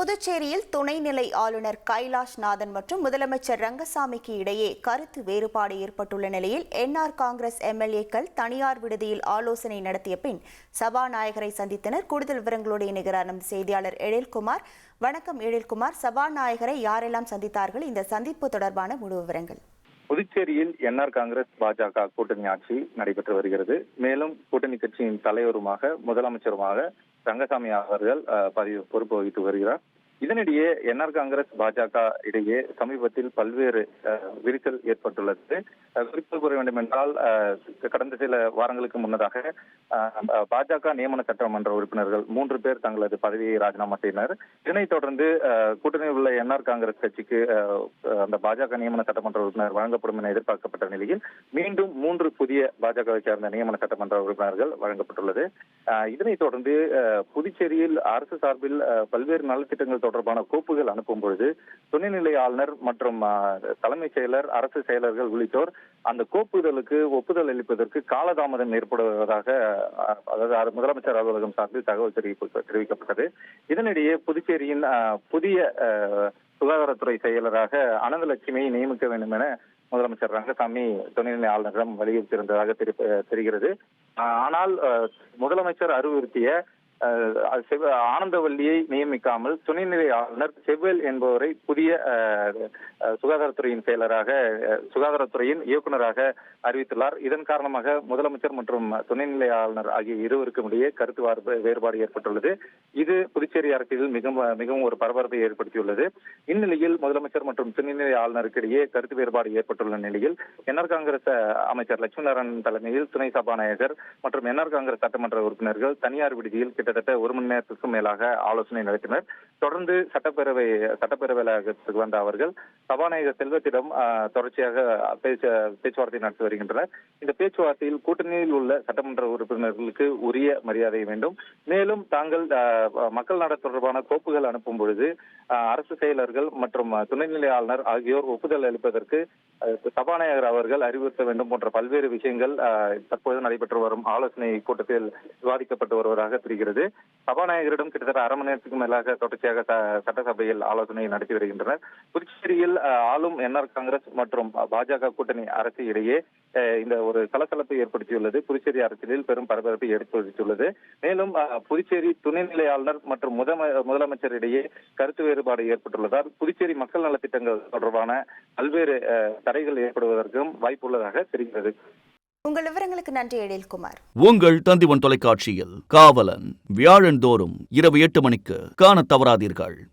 புதுச்சேரியில் துணைநிலை ஆளுநர் கைலாஷ் நாதன் மற்றும் முதலமைச்சர் ரங்கசாமிக்கு இடையே கருத்து வேறுபாடு ஏற்பட்டுள்ள நிலையில் என்ஆர் காங்கிரஸ் எம்எல்ஏக்கள் தனியார் விடுதியில் ஆலோசனை நடத்திய பின் சபாநாயகரை சந்தித்தனர். கூடுதல் விவரங்களோடு இணைகிறார் நம் செய்தியாளர் எழில்குமார். வணக்கம் எழில்குமார். சபாநாயகரை யாரெல்லாம் சந்தித்தார்கள்? இந்த சந்திப்பு தொடர்பான முழு விவரங்கள். புதுச்சேரியில் என்ஆர் காங்கிரஸ் பாஜக கூட்டணி ஆட்சி நடைபெற்று வருகிறது. மேலும் கூட்டணி கட்சியின் தலைவருமாக முதலமைச்சருமாக ரங்கசாமி அவர்கள் பதிவு பதவி பொறுப்பு வகித்து வருகிறார். இதனிடையே என்ஆர் காங்கிரஸ் பாஜக இடையே சமீபத்தில் பல்வேறு விரிசல் ஏற்பட்டுள்ளது. அஹ், குறிப்பிட்டு கூற வேண்டும் என்றால் கடந்த சில வாரங்களுக்கு முன்னதாக பாஜக நியமன சட்டமன்ற உறுப்பினர்கள் மூன்று பேர் தங்களது பதவியை ராஜினாமா செய்தனர். இதனைத் தொடர்ந்து கூட்டணியில் உள்ள என்ஆர் காங்கிரஸ் கட்சிக்கு அந்த பாஜக நியமன சட்டமன்ற உறுப்பினர் வழங்கப்படும் என எதிர்பார்க்கப்பட்ட நிலையில் மீண்டும் மூன்று புதிய பாஜகவை சேர்ந்த நியமன சட்டமன்ற உறுப்பினர்கள் வழங்கப்பட்டுள்ளது. இதனைத் தொடர்ந்து புதுச்சேரியில் அரசு சார்பில் பல்வேறு நலத்திட்டங்கள் தொடர்பான கோப்புகள் அனுப்பும் பொழுது துணைநிலை ஆளுநர் மற்றும் தலைமைச் செயலர் அரசு செயலர்கள் உள்ளிட்டோர் அந்த கோப்புதலுக்கு ஒப்புதல் அளிப்பதற்கு காலதாமதம் ஏற்படுவதாக அதாவது முதலமைச்சர் அலுவலகம் சார்பில் தகவல் தெரிவிப்பு தெரிவிக்கப்பட்டது. இதனிடையே புதுச்சேரியின் புதிய சுகாதாரத்துறை செயலராக அனந்தலட்சுமியை நியமிக்க வேண்டும் என முதலமைச்சர் ரங்கசாமி துணைநிலை ஆளுநரிடம் வலியுறுத்தியிருந்ததாக தெரி- தெரிகிறது. ஆனால் முதலமைச்சர் அறிவுறுத்திய ஆனந்தவல்லியை நியமிக்காமல் துணைநிலை ஆளுநர் செவ்வேல் என்பவரை புதிய சுகாதாரத்துறையின் செயலராக சுகாதாரத்துறையின் இயக்குநராக அறிவித்துள்ளார். இதன் காரணமாக முதலமைச்சர் மற்றும் துணைநிலை ஆளுநர் ஆகிய இருவருக்கும் இடையே கருத்து வேறுபாடு ஏற்பட்டுள்ளது. இது புதுச்சேரி அரசியலில் மிகவும் மிகவும் ஒரு பரபரப்பை ஏற்படுத்தியுள்ளது. இந்நிலையில் முதலமைச்சர் மற்றும் துணைநிலை ஆளுநருக்கு இடையே கருத்து வேறுபாடு ஏற்பட்டுள்ள நிலையில் என்ஆர் காங்கிரஸ் அமைச்சர் லட்சுமி நாராயணன் தலைமையில் துணை சபாநாயகர் மற்றும் என்ஆர் காங்கிரஸ் சட்டமன்ற உறுப்பினர்கள் தனியார் விடுதியில் கிட்டத்தட்ட ஒரு மணி நேரத்துக்கும் மேலாக ஆலோசனை நடத்தினர். தொடர்ந்து சட்டப்பேரவை சட்டப்பேரவையகத்துக்கு வந்த அவர்கள் சபாநாயகர் செல்வத்திடம் தொடர்ச்சியாக பேச்சு பேச்சுவார்த்தை நடத்தி வருகின்றனர். இந்த பேச்சுவார்த்தையில் கூட்டணியில் உள்ள சட்டமன்ற உறுப்பினர்களுக்கு உரிய மரியாதை வேண்டும். மேலும் தாங்கள் மக்கள் நட தொடர்பான கோப்புகள் அனுப்பும் பொழுது அஹ், அரசு செயலர்கள் மற்றும் துணைநிலை ஆளுநர் ஆகியோர் ஒப்புதல் அளிப்பதற்கு அஹ், சபாநாயகர் அவர்கள் அறிவுறுத்த வேண்டும் போன்ற பல்வேறு விஷயங்கள் அஹ், தற்போது நடைபெற்று வரும் ஆலோசனை கூட்டத்தில் விவாதிக்கப்பட்டு வருவதாக தெரிகிறது. சபாநாயகரிடம் கிட்டத்தட்ட அரை மணி நேரத்துக்கு மேலாக தொடர்ச்சியாக சட்டசபையில் ஆலோசனை நடத்தி வருகின்றனர். புதுச்சேரியில் ஆளும் என்ஆர் காங்கிரஸ் மற்றும் பாஜக கூட்டணி அரசு இடையே இந்த ஒரு சலசலப்பை ஏற்படுத்தியுள்ளது. புதுச்சேரி அரசியலில் பெரும் பரபரப்பை ஏற்படுத்தியுள்ளது. மேலும் புதுச்சேரி துணைநிலை ஆளுநர் மற்றும் முதலமைச்சர் இடையே கருத்து வேறுபாடு ஏற்பட்டுள்ளதால் புதுச்சேரி மக்கள் நலத்திட்டங்கள் தொடர்பான பல்வேறு தடைகள் ஏற்படுவதற்கும் வாய்ப்புள்ளதாக தெரிகிறது. உங்கள் விவரங்களுக்கு நன்றி எழில்குமார் உங்கள் தந்திவன் தொலைக்காட்சியில் காவலன் வியாழந்தோறும் இரவு எட்டு மணிக்கு காணத் தவறாதீர்கள்.